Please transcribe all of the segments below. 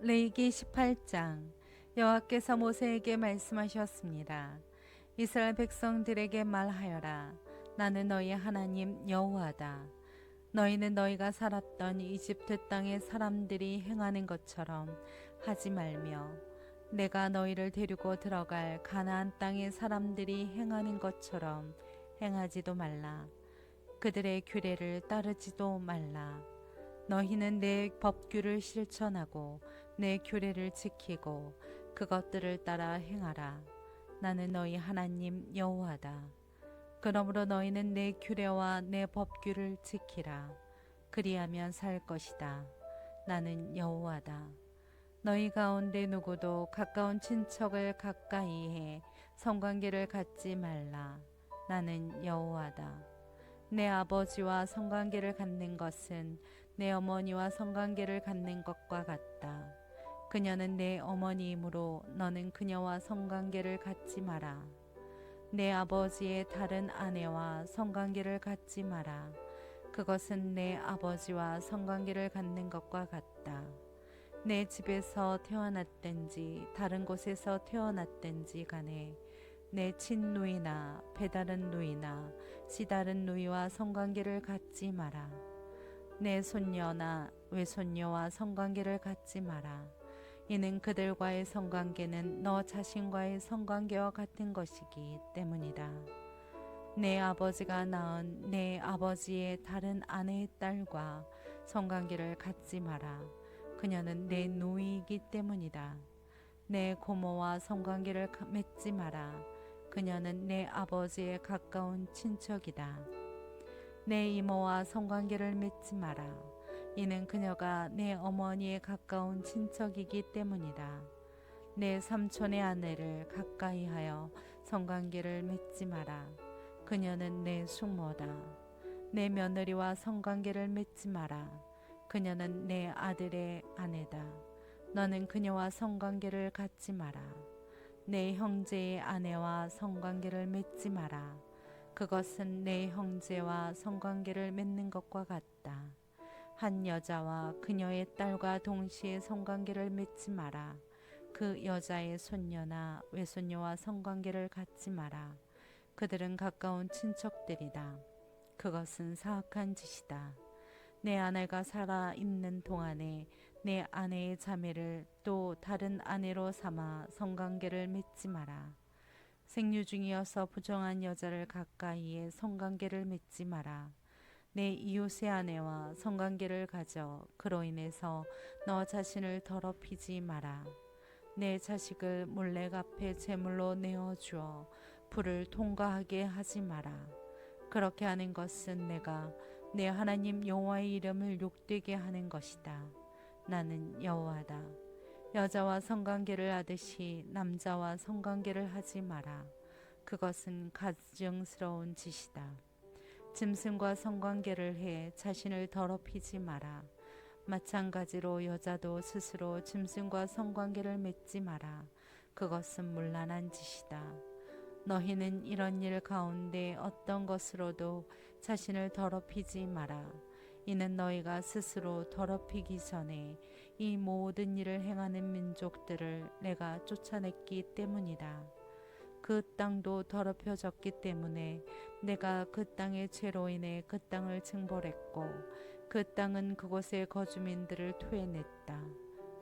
레이기 18장 여호와께서 모세에게 말씀하셨습니다. 이스라엘 백성들에게 말하여라. 나는 너희 하나님 여호와다. 너희는 너희가 살았던 이집트 땅의 사람들이 행하는 것처럼 하지 말며 내가 너희를 데리고 들어갈 가나안 땅의 사람들이 행하는 것처럼 행하지도 말라. 그들의 규례를 따르지도 말라. 너희는 내 법규를 실천하고 내 규례를 지키고 그것들을 따라 행하라. 나는 너희 하나님 여호와다. 그러므로 너희는 내 규례와 내 법규를 지키라. 그리하면 살 것이다. 나는 여호와다. 너희 가운데 누구도 가까운 친척을 가까이 해 성관계를 갖지 말라. 나는 여호와다. 내 아버지와 성관계를 갖는 것은 내 어머니와 성관계를 갖는 것과 같다. 그녀는 내 어머니이므로 너는 그녀와 성관계를 갖지 마라. 내 아버지의 다른 아내와 성관계를 갖지 마라. 그것은 내 아버지와 성관계를 갖는 것과 같다. 내 집에서 태어났든지 다른 곳에서 태어났든지 간에 내 친누이나 배다른 누이나 시다른 누이와 성관계를 갖지 마라. 내 손녀나 외손녀와 성관계를 갖지 마라. 이는 그들과의 성관계는 너 자신과의 성관계와 같은 것이기 때문이다. 내 아버지가 낳은 내 아버지의 다른 아내의 딸과 성관계를 갖지 마라. 그녀는 내 누이이기 때문이다. 내 고모와 성관계를 맺지 마라. 그녀는 내 아버지의 가까운 친척이다. 내 이모와 성관계를 맺지 마라. 이는 그녀가 내 어머니의 가까운 친척이기 때문이다. 내 삼촌의 아내를 가까이 하여 성관계를 맺지 마라. 그녀는 내 숙모다. 내 며느리와 성관계를 맺지 마라. 그녀는 내 아들의 아내다. 너는 그녀와 성관계를 갖지 마라. 내 형제의 아내와 성관계를 맺지 마라. 그것은 내 형제와 성관계를 맺는 것과 같다. 한 여자와 그녀의 딸과 동시에 성관계를 맺지 마라. 그 여자의 손녀나 외손녀와 성관계를 갖지 마라. 그들은 가까운 친척들이다. 그것은 사악한 짓이다. 내 아내가 살아 있는 동안에 내 아내의 자매를 또 다른 아내로 삼아 성관계를 맺지 마라. 생류 중이어서 부정한 여자를 가까이에 성관계를 맺지 마라. 내 이웃의 아내와 성관계를 가져 그로 인해서 너 자신을 더럽히지 마라. 내 자식을 몰래 앞에 제물로 내어 주어 불을 통과하게 하지 마라. 그렇게 하는 것은 내가 내 하나님 여호와의 이름을 욕되게 하는 것이다. 나는 여호와다. 여자와 성관계를 하듯이 남자와 성관계를 하지 마라. 그것은 가증스러운 짓이다. 짐승과 성관계를 해 자신을 더럽히지 마라. 마찬가지로 여자도 스스로 짐승과 성관계를 맺지 마라. 그것은 문란한 짓이다. 너희는 이런 일 가운데 어떤 것으로도 자신을 더럽히지 마라. 이는 너희가 스스로 더럽히기 전에 이 모든 일을 행하는 민족들을 내가 쫓아냈기 때문이다. 그 땅도 더럽혀졌기 때문에 내가 그 땅의 죄로 인해 그 땅을 징벌했고 그 땅은 그곳의 거주민들을 토해냈다.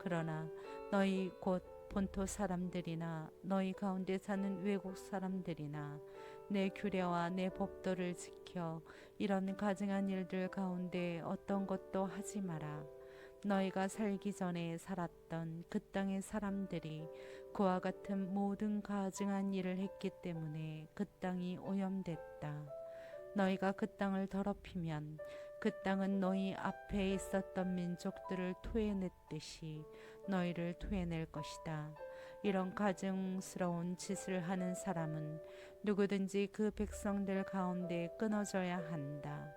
그러나 너희 곧 본토 사람들이나 너희 가운데 사는 외국 사람들이나 내 규례와 내 법도를 지켜 이런 가증한 일들 가운데 어떤 것도 하지 마라. 너희가 살기 전에 살았던 그 땅의 사람들이 그와 같은 모든 가증한 일을 했기 때문에 그 땅이 오염됐다. 너희가 그 땅을 더럽히면 그 땅은 너희 앞에 있었던 민족들을 토해냈듯이 너희를 토해낼 것이다. 이런 가증스러운 짓을 하는 사람은 누구든지 그 백성들 가운데 끊어져야 한다.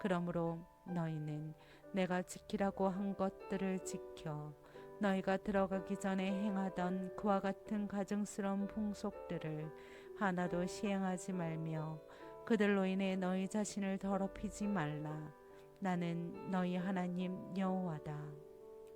그러므로 너희는 내가 지키라고 한 것들을 지켜 너희가 들어가기 전에 행하던 그와 같은 가증스러운 풍속들을 하나도 시행하지 말며 그들로 인해 너희 자신을 더럽히지 말라. 나는 너희 하나님 여호와다.